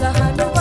लहान बाबाचा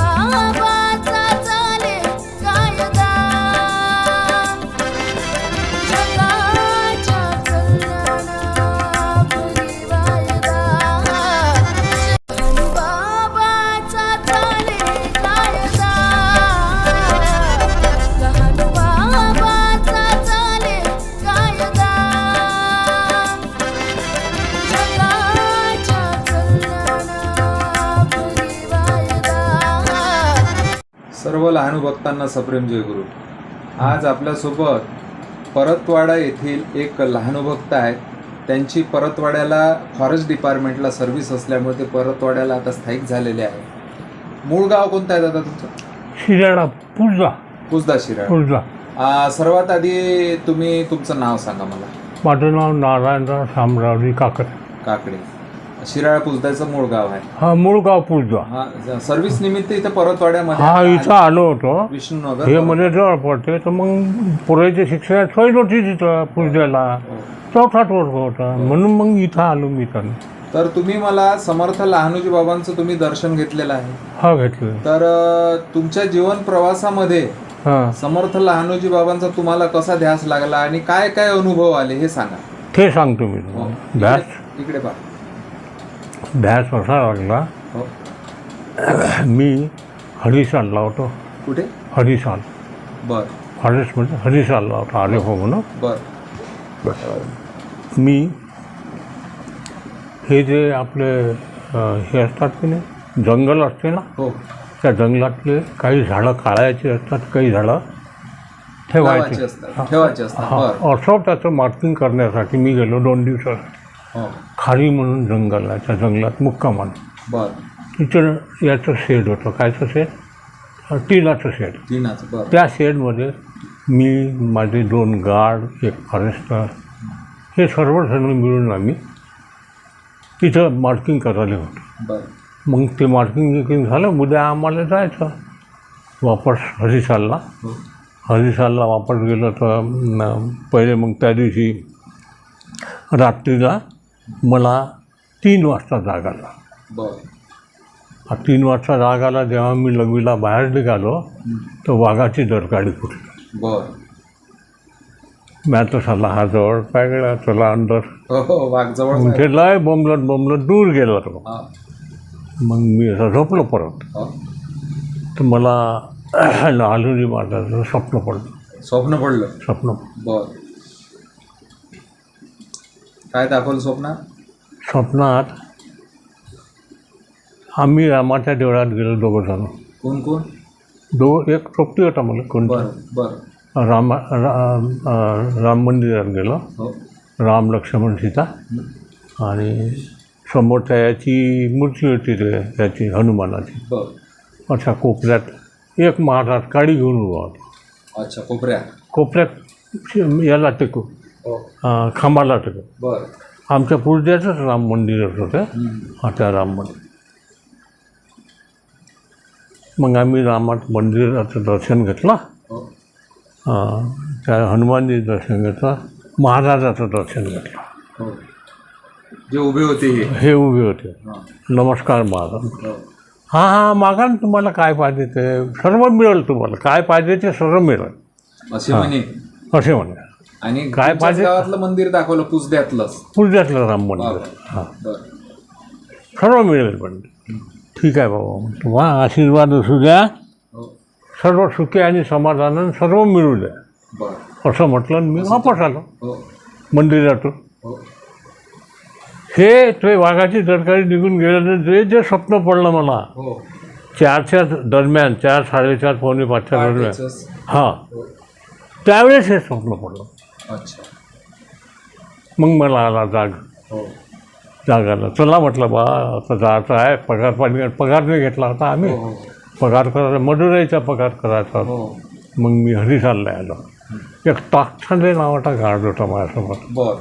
लहान भक्तांना सप्रेम जयगुरु आज आपल्यासोबत परतवाडा येथील एक लहान भक्त आहेत. त्यांची परतवाड्याला फॉरेस्ट डिपार्टमेंटला सर्व्हिस असल्यामुळे ते परतवाड्याला आता स्थायिक झालेले आहे. मूळ गाव कोणतं आहे दादा तुमचं? शिराळा पुरजा कुसदा शिराळ. पुरजा आ, सर्वात आधी तुम्ही तुमचं नाव सांगा मला. माझं नाव नारायणराव शामरावजी काकडे. काकडे. शिराळ कुसदाचं मूळ गाव आहे. हा मूळ गाव पुरजा हा सर्व्हिस निमित्त इथे परतवाड्यामध्ये हा इथं आलो होतो. विष्णुनगर. हे मध्ये जवळ पडते तर मग पुरेच्या शिक्षणात सोय नव्हती तिथं पुरज्याला हो. चौथाच वर्ग होता. म्हणून मग इथं आलो मी तर. तर तुम्ही मला समर्थ लहानोजी बाबांचं तुम्ही दर्शन घेतलेलं आहे. हा घेतलं. तर अ, तुमच्या जीवन प्रवासामध्ये हा. समर्थ लहानोजी बाबांचा तुम्हाला कसा ध्यास लागला आणि काय काय अनुभव आले हे सांगा. ते सांगतो मी हो. तुम्हाला. भ्यास इकडे- इकडे पहा. भ्यास असा लागला. हो. मी हरिसालला होतो. कुठे? हरिसाल बर. फॉरेस्टमध्ये हरिसालला होता आले हो म्हणून. बर. मी हे जे आपले अ, हे असतात की नाही जंगल असते ना? हो. त्या जंगलातले काही झाडं काढायची असतात काही झाडं ठेवायचे. असतात ठेवायचे असतात. हा बर. असं त्याचं मार्किंग करण्यासाठी मी गेलो दोन दिवसात हो. खारी म्हणून जंगल आहे. त्या जंगलात मुक्कामान बर. तिथं याचं शेड होतं. कायचं शेड? टिनाचं शेड. बर. त्या शेडमध्ये मी माझे दोन गार्ड एक फॉरेस्टर हे सर्वजण मिळून आम्ही तिथं मार्किंग करायला होतो. बर. मग ते मार्किंग गिर्किंग झालं. उद्या आम्हाला जायचं. वापस हरिसालला हो. हरिसालला वापस गेलं तर पहिले मग त्या दिवशी रात्रीला मला तीन वाजता जाग आला. हा तीन वाजता जाग आला जेव्हा मी लघवीला बाहेर निघालो तर वाघाची दरगाडी फुटली. बर. मी आता साला हा जवळ काय गेला चला अंदर. वाघ जवळ मग ते लय बोंबलत बोंबलत दूर गेला तो. मग मी असं झोपलो परत. तर मला लालूजी महाराजाचं स्वप्न पडलं. स्वप्न पडलं. स्वप्न. बर. काय दाखवलं स्वप्नात स्वप्नात आम्ही रामाच्या देवळात गेलो दोघं जण. कोण कोण? दो एक सोपटी होता मला कोणतं. बर बर. राम रा- अं, राम मंदिरात गेलो. हो. राम लक्ष्मण सीता. आणि समोर त्या याची मूर्ती होती ते याची हनुमानाची. बर. अशा कोपऱ्यात एक महाराज काडी घेऊन उभा होता. अच्छा कोपऱ्या कोपऱ्यात याला टेकू अं, खांबाला टेकू बर. आमच्या पुढच्याच राम मंदिर होतं. हा त्या राम मंदिर. मग आम्ही रामात मंदिराचं दर्शन घेतलं. हो. त्या हनुमानजी दर्शन घेतलं. महाराजाचं दर्शन घेतलं. हो. जे उभे होते हे. हे उभे होते. हा. नमस्कार महाराज. हो. हां हां मागा ना तुम्हाला काय पाहिजे ते सर्व मिळेल तुम्हाला. काय पाहिजे ते सर्व मिळेल. असे म्हणे. असे म्हणे. आणि काय पाहिजे? गावातलं मंदिर दाखवलं पुसद्यातलंच पुढच्यातलं राम मंदिर. हां. बर. सर्व मिळेल पण. ठीक आहे बाबा म्हणतो वा आशीर्वाद असू द्या. हो. सर्व सुखी आणि समाधान सर्व मिळू द्या. बर. असं म्हटलं आणि मी वापस आलो. हो. मंदिरातून. हो. हे ते वाघाची दरकारी निघून गेल्यानं जे जे स्वप्न पडलं मला. हो. चारच्या दरम्यान चार साडेचार पावणे पाचच्या दरम्यान. पहाटेचंच. हां. हो. त्यावेळेस हे स्वप्न पडलं अच्छा. मग मला आला जाग. हो. जाग आला. चला म्हटलं बा आता जायचं आहे. पगार पाणी पगार नाही घेतला होता आम्ही. हो हो. पगार करायचा मदुराईचा पगार करायचा. होता. हो. मग मी हरिसालला आलो. एक टाकसांडे नावाचा गार्ड होता माझ्यासोबत. बर.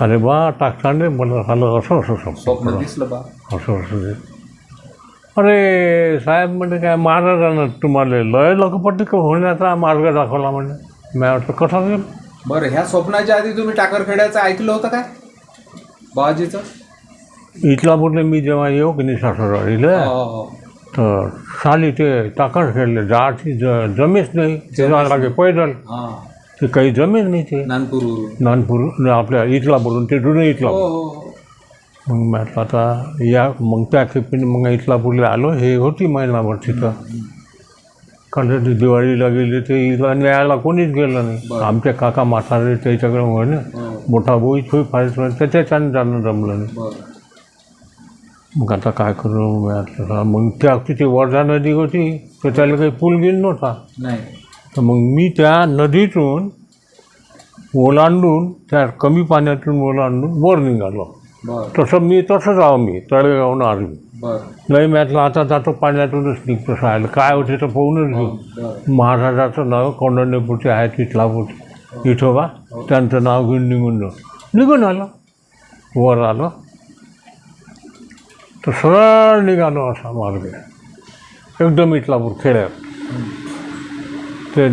अरे बा टाकसांडे मला झालं असं असं स्वप्न. दिसलं बा. असं असं ते अरे साहेब म्हणजे काय महाराजानं तुम्हाला लय लोकपट्टी होण्याचा मार्ग दाखवला म्हणजे मी वाटतं कसा गेलं बरं ह्या स्वप्नाच्या आधी तुम्ही टाकरखेड्याचं ऐकलं होतं काय? बाबाजीचं? इथलापूरला मी जेव्हा येऊ की नाही सासरवाडीला हो, हो. तर साली ते टाकण खेळले जाडची ज जमेच नाही. ते जायला लागे पैदल. हा. ते काही जमेच नाही ते. नानपूर. नानपूर आपल्या इथलापूरून ते जुनं इथला हो हो हो. मग म्हटलं आता या मग त्या खेपीने मग इथलापूरला आलो. हे होती महिनाभर तिथं. कारण ते दिवाळीला गेले ते इथला न्यायला कोणीच गेलं नाही. बरं. आमचे काका म्हातारे त्याच्याकडे म्हणे मोठा भाऊ इथं फायदा त्याच्याच्यानं जाणं जमलं नाही. मग आता काय करू? मग त्या तिथे वर्धा नदी होती तर त्याला काही पूल गेला नव्हता. नाही. तर मग मी त्या नदीतून ओलांडून त्या कमी पाण्यातून ओलांडून वर निघालो. तसं मी तसंच आहो मी तळेगावनं बरं. नाही म्हटलं आता जातो पाण्यातूनच निघतो सायला काय होते तर पाहूनच घेऊ. बरं. महाराजाचं नाव कौंडण्यपूरचे आहे तिथलापूर. विठोबा त्यांचं नाव घेऊन निघून जाऊ. निघून आलो. वर आलो. तर सरळ निघालो असा मार्ग. एकदम इथलापूर खेड्यात. ते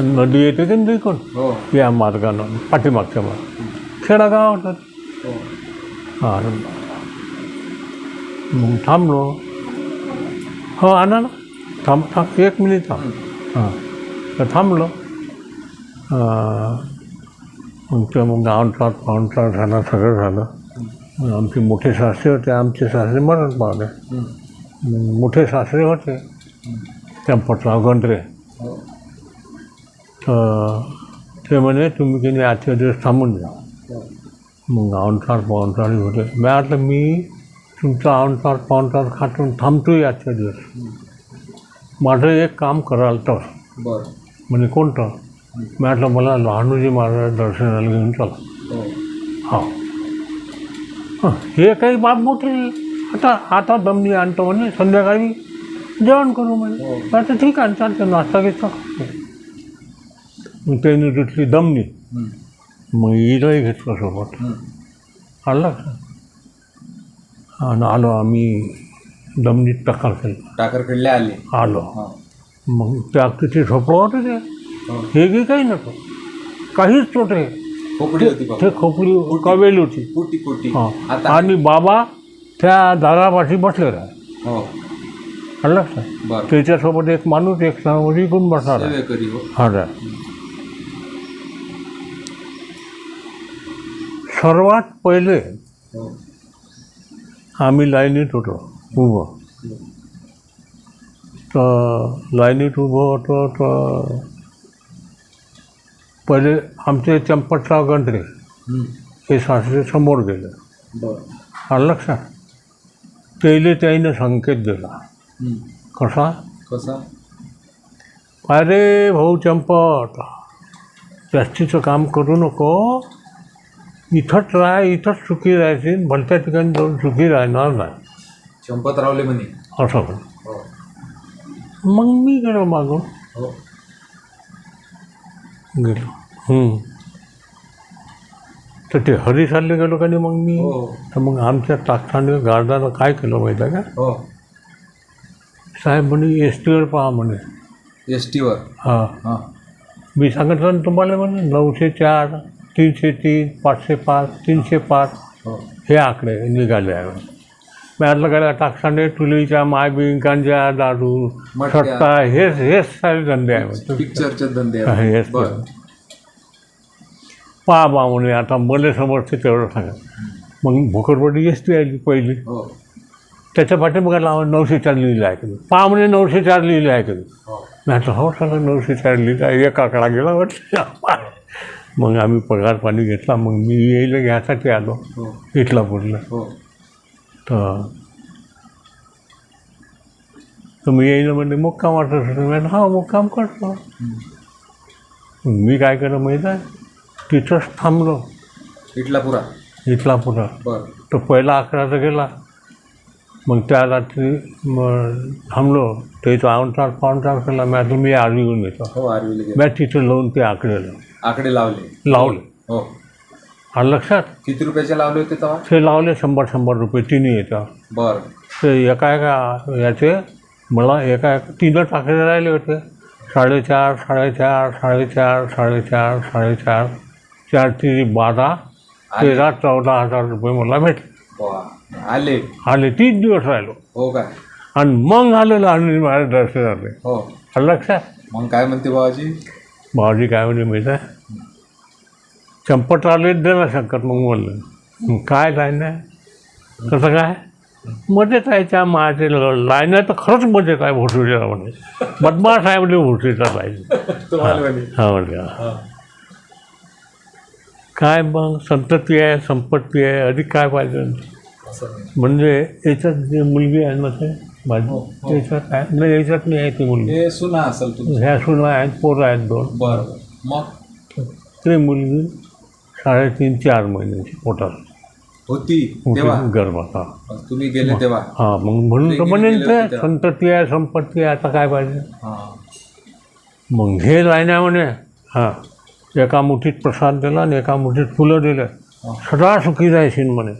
नदी येते की तिकडून. हो. या मार्गानं पाठीमागच्या मार्ग. खेडा गाव होतं मग थांबलो हो आणा ना थांब थांब एक मिनिट थांब हां तर थांबलो अं, मग ते मग गावठात पाहुणचार झाला सगळं झालं आमचे मोठे सासरे होते आमचे सासरे मरण पावले मोठे सासरे होते चंपतराव गंडरे हो तर ते म्हणे तुम्ही की नाही आजच्या दिवस थांबून जा मग आवणसार पाहुणचार होते. मी म्हटलं मी तुमचा आवणसार पाहुणचार खातून थांबतोय आजच्या दिवस. माझं एक काम कराल तर. बरं. म्हणजे कोणतं? मी म्हटलं मला लहानूजी महाराज दर्शनाला घेऊन चला. हो. हा. हं, काही बाब मोठे. आता आता दमनी आणतो म्हणे संध्याकाळी जेवण करू म्हणे. हो. आता ठीक आहे चालते नाश्ता घेतो मग त्याने घेतली दमनी. मग हिलाही घेतलं सोबत. हं. आलं का? आणि आलो आम्ही दमनीत टकार केला. टाकरखेडले आले. आलो. हो. मग त्या तिथे झोपलं होतं ते. हो. गी काही नको काहीच तोटे खोपडी होती बाबा. ते खोपली कवेल होती. कुटी कुटी. हां. आता आणि बाबा त्या दारापाशी बसले राह हो. का? बरं. त्याच्यासोबत एक माणूस एक समोर इकडून बसणार आहे सेवेकरी हो. हा रा सर्वात पहिले हो. आम्ही लाईनीत होतो उभं. तर लाईनीत उभं होतो तर पहिले आमचे चंपतराव गंधरे हं. सासरे समोर गेले. आलं लक्षात? त्याला त्याईनं संकेत दिला. कसा? कसा? अरे भाऊ चंपत जास्तीचं काम करू नको. इथंच राह इथंच सुखी राहायची. भलत्या ठिकाणी जाऊन सुखी राहणार नाही. चंपतरावले म्हणे. असं म्हणे. हो. मग मी गेलो मागून. हो. गेलो. तर ते हरिसालले गेलो का नाही मग मी? हो. तर मग आमच्या टाकसाने गार्डानं काय केलं माहिती आहे का? हो. साहेब म्हणे एस टीवर पहा म्हणे. एस टीवर हां. हां. मी सांगितलं ना तुम्हाला म्हणे नऊशे चार. तीनशे तीन पाचशे पाच तीनशे पाच हो. हे आकडे निघाले आहे मी म्हटलं गेल्या टाकसाने टुलीच्या माय बिंकांच्या दारू. सट्टा हेच हेच सारे धंदे आहे. पिक्चरचे धंदे हा. हेच पहा बा म्हणे आता मला समजते तेवढं सांगा. मग भोकरपट्टी एस टी आली पहिली. हो. त्याच्या पाठीमागे लावा नऊशे चार लिहिलं आहे. कधी पहा म्हणे नऊशे चार लिहिलं आहे. कधी हो. मी म्हटलं हो सगळं नऊशे चार लिहिलं आहे. एक आकडा गेला वाटलं मग आम्ही पगार पाणी घेतला मग मी येईल घ्यायसाठी आलो हो. इटलापूरला हो. तर तर मी येईल म्हणजे मुक्काम वाटत होतो. हा मुक्काम करतो मी काय केलं माहीत आहे तिथंच थांबलो. इटलापुरा इटलापुरा बरं. तो पहिला तर गेला. मग त्या रात्री मग थांबलो. त्याचा आवनचार पावनचार केला. मी आता मी आरवी घेऊन येतो. हो आरवीले मी तिथं लावून ते आकडे लावले. आकडे लावले. लावले. हो. आणि लक्षात? किती रुपयाचे लावले होते तेव्हा? ते लावले शंभर शंभर रुपये तिन्ही येतं बरं. ते एका एका याचे मला एका एका तीनच आकडे राहिले होते. साडेचार साडेचार साडेचार साडेचार साडेचार चार तीन बारा तेरा चौदा हजार रुपये मला भेटले. वा आले. आले तीन दिवस राहिलो. हो काय आणि मग आलं लहान महाराज दर्शनाले हो. लक्षात? मग काय म्हणते बाबाजी भाऊजी काय म्हणे माहीत आहे? चंपट आले दे ना शंकर मग म्हणलं मग काय लाईन कसं काय मजेत आहे त्या माझे लाईन आहे तर खरंच मजेत आहे भोसरीला म्हणे बदमाश आहे म्हणजे भोसरीचा लाईन. हा म्हणजे. हा. काय मग संतती आहे संपत्ती आहे अधिक काय पाहिजे. म्हणजे याच्यात जे मुलगी आहे ना ते माझी हो, हो. त्याच्यात आहे नाही याच्यात नाही आहे ती मुलगी सुना असेल ह्या सुना आहेत पोरं आहेत दोन बरं. मग ते मुलगी साडेतीन चार महिन्याची पोटात. होती तेव्हा? गर्भात हा तुम्ही गेले तेव्हा? हा मग म्हणून तर म्हणेन ते. संतती आहे संपत्ती आहे आता काय पाहिजे? हा. मग हे लाईन म्हणे हां एका मुठीत प्रसाद दिला आणि एका मुठीत फुलं दिलं. सदा सुखी राहशील म्हणे.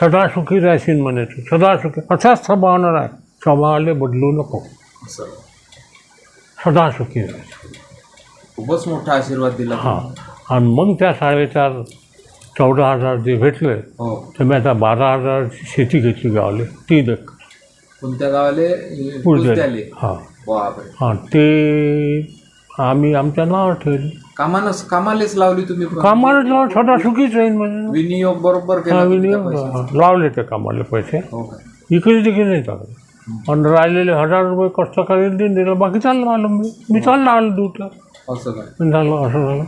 सदा सुखी राहशील म्हणे तू. सदा सुखी असाच स्वभावणार आहे. स्वभावाले बदलू नको. सदा सुखी खूपच मोठा आशीर्वाद दिला हां. आणि मग त्या साडेचार चौदा हजार जे भेटले हो. तर मी आता बारा हजारची शेती घेतली गावले ती देख. कोणत्या गावाले? हां. बापरे. हां ते आम्ही आमच्या नावावर ठेवली. कामानं कामालेच लावली तुम्ही. कामाला लावून सदा सुखीच राहील म्हणजे. विनियोग बरोबर केला हा, तुमच्या विनियोग पैशाचा. हा, लावले ते कामाले पैसे. हो इकडे तिकडे नाही टाकले आणि राहिलेले हजार रुपये कष्टकरी देऊन दिलं बाकी चाललं आलं मी मी चाललं आलं दूरला. असं काय पण झालं असं झालं.